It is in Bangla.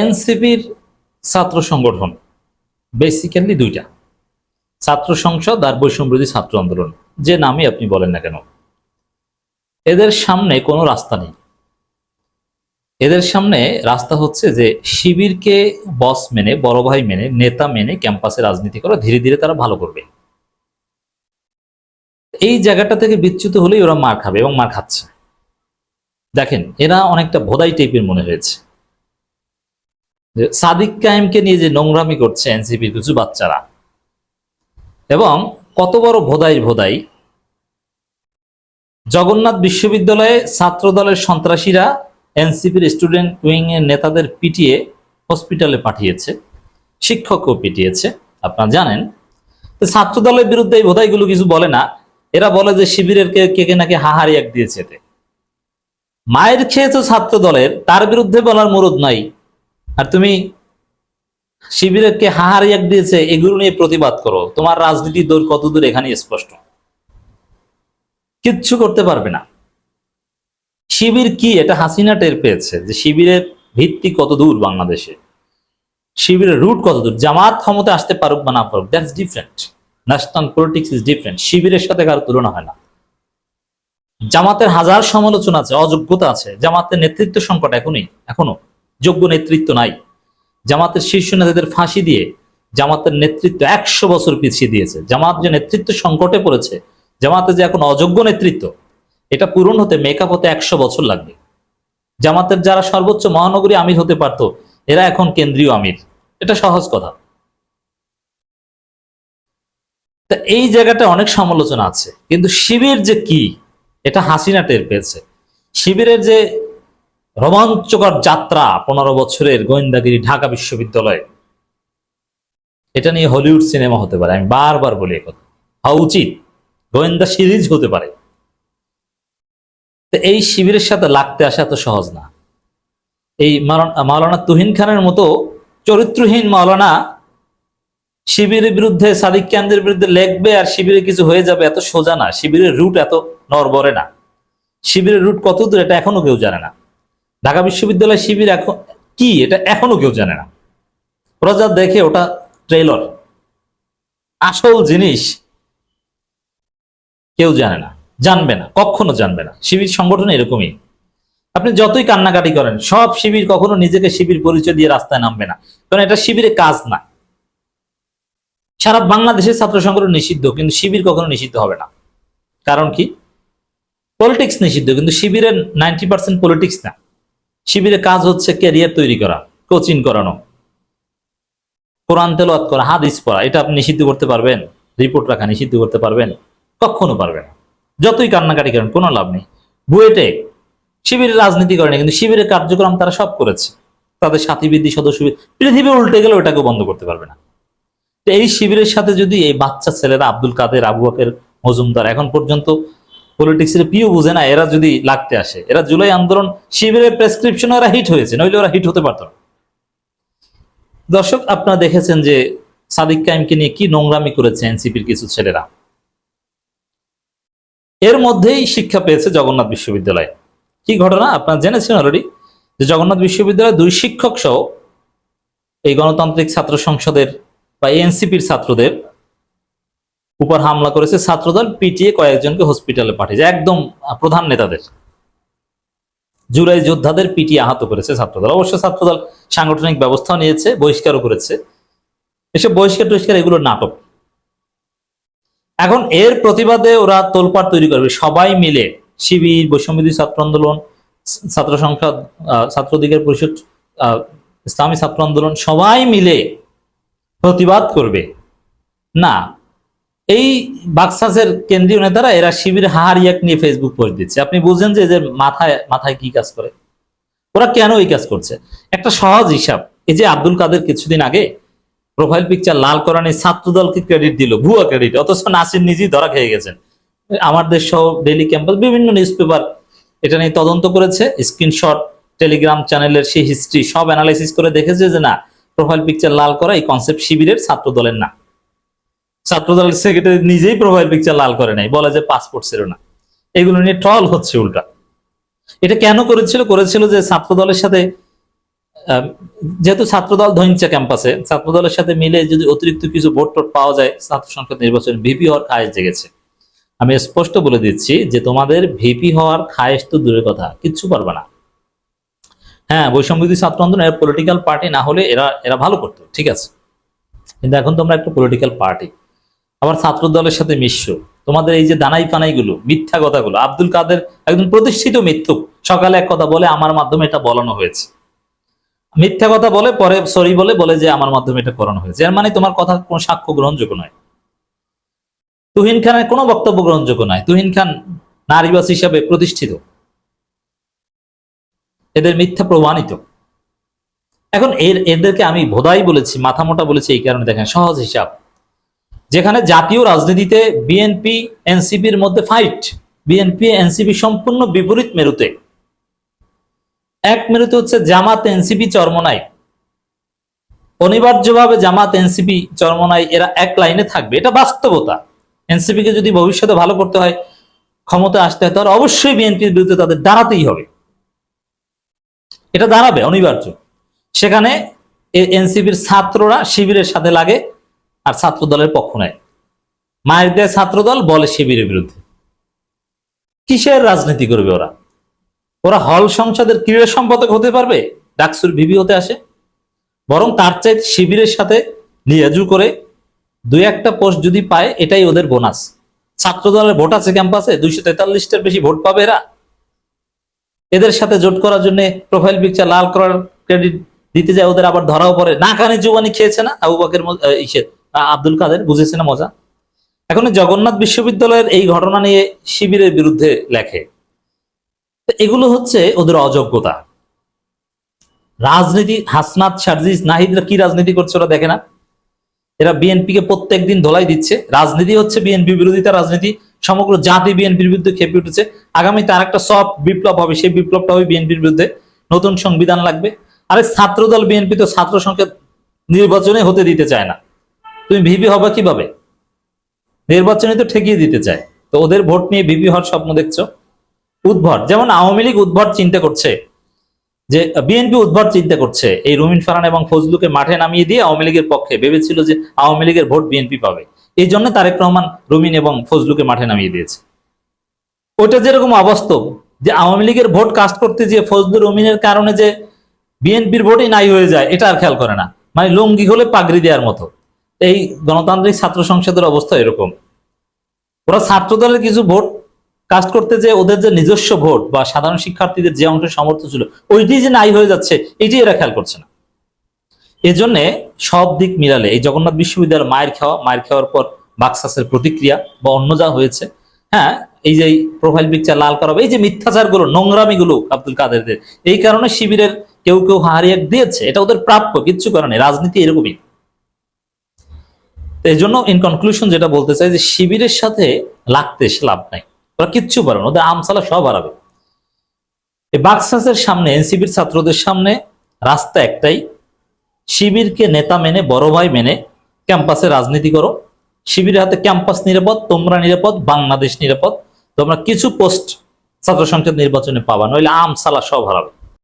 এনসিপির ছাত্র সংগঠন বেসিক্যালি দুইটা। ছাত্র সংসদ আর বৈষম্যবিরোধী ছাত্র আন্দোলন, যে নামই আপনি বলেন না কেন। এদের সামনে কোনো রাস্তা নেই। এদের সামনে রাস্তা হচ্ছে যে শিবিরকে বস মেনে, বড় ভাই মেনে, নেতা মেনে ক্যাম্পাসে রাজনীতি করা ধীরে ধীরে তারা ভালো করবে। এই জায়গাটা থেকে বিচ্যুত হলেই ওরা মার খাবে এবং মার খাচ্ছে। দেখেন, এরা অনেকটা ভোদাই টাইপের মনে হয়েছে। যে সাদিক কায়েমকে নিয়ে যে নোংরামি করছে এনসিপির কিছু বাচ্চারা। এবং কত বড় ভোদাই ভোদাই, জগন্নাথ বিশ্ববিদ্যালয়ে ছাত্র দলের সন্ত্রাসীরা এনসিপির স্টুডেন্ট উইং এর নেতাদের পিটিয়ে হসপিটালে পাঠিয়েছে, শিক্ষকও পিটিয়েছে, আপনারা জানেন। তো ছাত্র দলের বিরুদ্ধে এই ভোদাইগুলো কিছু বলে না, এরা বলে যে শিবিরের কে কে নাকি হাহারি এক দিয়েছে মায়ের খেয়েছো ছাত্র দলের তার বিরুদ্ধে বলার মরদ নাই। আর তুমি শিবিরের কে হাহারি এক দিয়েছে, এগুলো নিয়ে প্রতিবাদ করো। তোমার রাজনীতির দৌড় কতদূর এখানে স্পষ্ট। কিচ্ছু করতে পারবে না। শিবির কি? এটা হাসিনা টের পেয়েছে যে শিবিরের ভিত্তি কত দূর বাংলাদেশে। শিবিরের রুট কত দূর জামাত ক্ষমতা আসতে পারুক বা না পারুক that's different national politics is different শিবিরের সাথে কারও তুলনা হয় না। জামাতের হাজার সমালোচনা আছে, অযোগ্যতা আছে। জামাতের নেতৃত্ব সংকট এখনই এখনও যোগ্য নেতৃত্ব নাই। জামাতের শীর্ষ নেতাদের ফাঁসি দিয়ে জামাতের নেতৃত্ব একশো বছর পিছিয়ে দিয়েছে। জামাত যে নেতৃত্ব সংকটে পড়েছে, জামাতে যে এখন অযোগ্য নেতৃত্ব, এটা পূরণ হতে মেকআপ হতে একশো বছর লাগবে। জামাতের যারা সর্বোচ্চ মহানগরী আমির হতে পারত, এরা এখন কেন্দ্রীয় আমির। এটা সহজ কথা। তা এই জায়গাটা অনেক সমালোচনা আছে, কিন্তু শিবির যে কি, এটা হাসিনা টের পেয়েছে। শিবিরের যে রোমাঞ্চকর যাত্রা পনেরো বছরের গোয়েন্দাগিরি ঢাকা বিশ্ববিদ্যালয়ে। এটা নিয়ে হলিউড সিনেমা হতে পারে, আমি বারবার বলি কথা। হওয়া উচিত, গোয়েন্দা সিরিজ হতে পারে। তো এই শিবিরের সাথে লাগতে আসা এত সহজ না। এই মাওলানা তুহিন খানের মতো চরিত্রহীন মাওলানা শিবিরের বিরুদ্ধে, সাদিক কেন্দ্রের বিরুদ্ধে লেখবে আর শিবিরে কিছু হয়ে যাবে এত সোজা না। শিবিরের রুট এত নরবরে না। শিবিরের রুট কত দূর এটা এখনও কেউ জানে না। ঢাকা বিশ্ববিদ্যালয় শিবির এখন কি? এটা এখনও কেউ জানে না। যা দেখে ওটা ট্রেলর আসল জিনিস কেউ জানে না, জানবে না, কখনো জানবে না। শিবির সংগঠন এরকমই। আপনি যতই কান্নাকাটি করেন, সব শিবির কখনো নিজেকে শিবির পরিচয় দিয়ে রাস্তায় নামবে না। কারণ এটা শিবিরের কাজ না। সারা বাংলাদেশের ছাত্র সংগঠন নিষিদ্ধ, কিন্তু শিবির কখনো নিষিদ্ধ হবে না। কারণ কি? পলিটিক্স নিষিদ্ধ, কিন্তু শিবিরের নাইনটি পার্সেন্ট পলিটিক্স না। শিবিরের কাজ হচ্ছে ক্যারিয়ার তৈরি করা কোচিং করানো। কোরআন তেলাওয়াত করা, হাদিস পড়া, এটা আপনি নিষিদ্ধ করতে পারবেন রিপোর্ট রাখা নিষিদ্ধ করতে পারবেন, কখনো পারবেন যতই কান্নাকাটি করেন, কোনো লাভ নেই। বুয়েটে শিবিরের রাজনীতি করেনি কিন্তু শিবিরের কার্যক্রম তারা সব করেছে। তাদের সাথী বৃদ্ধি সদস্য পৃথিবী উল্টে গেলে ওটাকে বন্ধ করতে পারবে না। তো এই শিবিরের সাথে যদি এই বাচ্চা ছেলেরা আব্দুল কাদের, আবু বকের মজুমদার, এখন পর্যন্ত পলিটিক্সের পিও বুঝে না, এরা যদি লাগতে আসে। এরা জুলাই আন্দোলন শিবিরের প্রেসক্রিপশন ওরা হিট হয়েছে, নইলে ওরা হিট হতে পারত দর্শক, আপনারা দেখেছেন যে সাদিক কাইমকে নিয়ে কি নোংরামি করেছে এনসিপির কিছু ছেলেরা। এর মধ্যেই শিক্ষা পেয়েছে জগন্নাথ বিশ্ববিদ্যালয়। কি ঘটনা? আপনারা জেনেছেন অলরেডি যে জগন্নাথ বিশ্ববিদ্যালয়ের দুই শিক্ষক সহ এই গণতান্ত্রিক ছাত্র সংসদের বা এনসিপির ছাত্রদের উপর হামলা করেছে ছাত্রদল পিটিয়ে কয়েকজনকে হসপিটালে পাঠিয়েছে। একদম প্রধান নেতাদের। জুলাই যোদ্ধাদের পিটিয়ে আহত করেছে ছাত্রদল। অবশ্য ছাত্রদল সাংগঠনিক ব্যবস্থাও নিয়েছে বহিষ্কারও করেছে। এসব বহিষ্কার টহিষ্কার এগুলো নাটক। এখন এর প্রতিবাদে ওরা তোলপাড় তৈরি করবে। সবাই মিলে শিবির বৈষম্যবিধি ছাত্র আন্দোলন ছাত্র সংসদ আহ, ছাত্র অধিকার পরিষদ ইসলামী ছাত্র আন্দোলন সবাই মিলে প্রতিবাদ করবে। না এই বাক্সাসের কেন্দ্রীয় নেতারা এরা শিবির হারিয়াক নিয়ে ফেসবুক পোস্ট দিচ্ছে। আপনি বুঝছেন যে এদের মাথায় মাথায় কি কাজ করে? ওরা কেন এই কাজ করছে? একটা সহজ হিসাব, এই যে আব্দুল কাদের কিছুদিন আগে প্রোফাইল পিকচার লাল করানি ছাত্র দলকে ক্রেডিট দিল, ভুয়া ক্রেডিট অথচ নাসির নিজেই ধরা খেয়ে গেছেন। আমার দেশ সহ ডেলি ক্যাম্পাস বিভিন্ন নিউজ পেপার এটা নিয়ে তদন্ত করেছে। স্ক্রিনশট টেলিগ্রাম চ্যানেলের সেই হিস্ট্রি সব অ্যানালাইসিস করে দেখেছে যে না প্রোফাইল পিকচার লাল করা এই কনসেপ্ট শিবিরের ছাত্র দলের না। ছাত্র দলের সেক্রেটারি নিজেই প্রোফাইল পিকচার লাল করে নাই বলে যে পাসপোর্ট ছিল না। এগুলো নিয়ে ট্রল হচ্ছে উল্টা। এটা কেন করেছিল? করেছিল যে ছাত্রদলের সাথে যেহেতু ছাত্রদল ধৈঞ্চা ক্যাম্পাসে ছাত্রদলের সাথে মিলে যদি অতিরিক্ত কিছু ভোট টোট পাওয়া যায়, ছাত্র সংসদ নির্বাচনে ভিপি হওয়ার খায়েশ জেগেছে। আমি স্পষ্ট বলে দিচ্ছি যে তোমাদের ভিপি হওয়ার খায়েশ তো দূরের কথা, কিচ্ছু পারবে না। হ্যাঁ বৈষম্যবিধি ছাত্র আন্দোলন এরা পলিটিক্যাল পার্টি না হলে এরা এরা ভালো করতো, ঠিক আছে। কিন্তু এখন তোমরা একটা পলিটিক্যাল পার্টি আবার ছাত্র দলের সাথে মিশ্র তোমাদের এই যে দানাই ফানাইগুলো মিথ্যা কথাগুলো, আব্দুল কাদের একজন প্রতিষ্ঠিত মিথ্যুক, সকালে এক কথা বলে, আমার মাধ্যমে এটা বলানো হয়েছে। মিথ্যা কথা বলে, পরে সরি বলে বলে যে, আমার মাধ্যমে এটা করানো হয়েছে। এর মানে তোমার কথা কোনো সাক্ষ্য গ্রহণযোগ্য নয়। তুহিন খানের কোনো বক্তব্য গ্রহণযোগ্য নয়। তুহিন খান নারীবাস হিসাবে প্রতিষ্ঠিত। এদের মিথ্যা প্রমাণিত। এখন এর, এদেরকে আমি ভোদাই বলেছি, মাথা মোটা বলেছি এই কারণে দেখেন, সহজ হিসাব। যেখানে জাতীয় রাজনীতিতে বিএনপি এনসিপির মধ্যে ফাইট বিএনপি, এনসিপি সম্পূর্ণ বিপরীত মেরুতে। এক মেরুতে হচ্ছে জামাত, এনসিপি, চরমনাই। অনিবার্যভাবে জামাত, এনসিপি, চরমনাই এরা এক লাইনে থাকবে। এটা বাস্তবতা। এনসিপি কে যদি ভবিষ্যতে ভালো করতে হয় ক্ষমতা আসতে হয়, তাহলে অবশ্যই বিএনপির বিরুদ্ধে তাদের দাঁড়াতেই হবে। এটা দাঁড়াবে, অনিবার্য। সেখানে এনসিপির ছাত্ররা শিবিরের সাথে লাগে। আর ছাত্র দলের পক্ষ নেয় মায়ের দেয় ছাত্র দল বলে শিবিরের বিরুদ্ধে। কিসের রাজনীতি করবে ওরা? ওরা হল সংসদের ক্রীড়া সম্পাদক হতে পারবে? ডাকসুর ভিবি হতে আসে। বরং তার চাইতে শিবিরের সাথে লিয়াজু করে দুই একটা পোস্ট যদি পায়, এটাই ওদের বোনাস। ছাত্র দলের ভোট আছে ক্যাম্পাসে, দুইশো তেতাল্লিশটার বেশি ভোট পাবে এরা। এদের সাথে জোট করার জন্য প্রোফাইল পিকচার লাল করার ক্রেডিট দিতে যায়, ওদের আবার ধরাও পড়ে। না কানে জুবানি খেয়েছে না? আবু বাকের ইসের। আব্দুল কাদের বুঝেছে না মজা? এখন জগন্নাথ বিশ্ববিদ্যালয়ের এই ঘটনা নিয়ে শিবিরের বিরুদ্ধে লেখে। এগুলো হচ্ছে ওদের অযোগ্যতা। রাজনীতি, হাসনাত, সার্জিস, নাহিদরা কি রাজনীতি করছে ওরা দেখে না। এরা বিএনপি কে প্রত্যেকদিন ধোলাই দিচ্ছে। রাজনীতি হচ্ছে বিএনপি বিরোধিতা রাজনীতি। সমগ্র জাতি বিএনপির বিরুদ্ধে খেপে উঠেছে। আগামী তার একটা সব বিপ্লব হবে, সেই বিপ্লবটা হবে বিএনপির বিরুদ্ধে। নতুন সংবিধান লাগবে। আরে ছাত্রদল বিএনপি তো ছাত্র সংসদ নির্বাচনে হতে দিতে চায় না। তুমি ভিপি হবে কীভাবে? নির্বাচনে তো ঠেকিয়ে দিতে চায়। তো ওদের ভোট নিয়ে ভিপি হওয়ার স্বপ্ন দেখছ? উদ্ভট। যেমন আওয়ামী লীগ উদ্ভট চিন্তা করছে, যে বিএনপি উদ্ভট চিন্তা করছে, এই রুমিন ফারান এবং ফজলুকে মাঠে নামিয়ে দিয়ে আওয়ামী লীগের পক্ষে ভেবেছিল যে আওয়ামী লীগের ভোট বিএনপি পাবে। এই জন্য তারেক রহমান, রুমিন এবং ফজলুকে মাঠে নামিয়ে দিয়েছে। ওটা যেরকম অবাস্তব, যে আওয়ামী লীগের ভোট কাস্ট করতে যে ফজলুর রুমিনের কারণে যে বিএনপির ভোটই নাই হয়ে যায়, এটা আর খেয়াল করে না। মানে লুঙ্গি হলে পাগড়ি দেওয়ার মতো। এই গণতান্ত্রিক ছাত্র সংসদের অবস্থা এরকম। ওরা ছাত্র দলের কিছু ভোট কাস্ট করতে যে ওদের যে নিজস্ব ভোট বা সাধারণ শিক্ষার্থীদের যে অংশের সামর্থ্য ছিল, ওইটি যে নাই হয়ে যাচ্ছে, এটি এরা খেয়াল করছে না। এজন্য সব দিক মিলালে এই জগন্নাথ বিশ্ববিদ্যালয়ের মায়ের খাওয়া, মায়ের খাওয়ার পর বাক্সাসের প্রতিক্রিয়া বা অন্য যা হয়েছে হ্যাঁ এই যে প্রোফাইল পিকচার লাল করা এই যে মিথ্যাচারগুলো নোংরামি গুলো আব্দুল কাদেরদের, এই কারণে শিবিরের কেউ কেউ হারিয়ে দিয়েছে, এটা ওদের প্রাপ্য, কিচ্ছু কারণে রাজনীতি এরকমই। এই জন্য ইন কনক্লুশন যেটা বলতে চাই যে শিবিরের সাথে লাগতে লাভ নাই। ওরা কিচ্ছু পারে না, ওদের আমসালা সব হারাবে। এই বাক্সাসের সামনে, এনসিবির ছাত্রদের সামনে রাস্তা একটাই, শিবিরকে নেতা মেনে, বড় ভাই মেনে ক্যাম্পাসে রাজনীতি করো। শিবিরের হাতে ক্যাম্পাস নিরাপদ, তোমরা নিরাপদ, বাংলাদেশ নিরাপদ। তোমরা কিছু পোস্ট ছাত্র সংসদ নির্বাচনে পাবা, নইলে আমসালা সব হারাবে।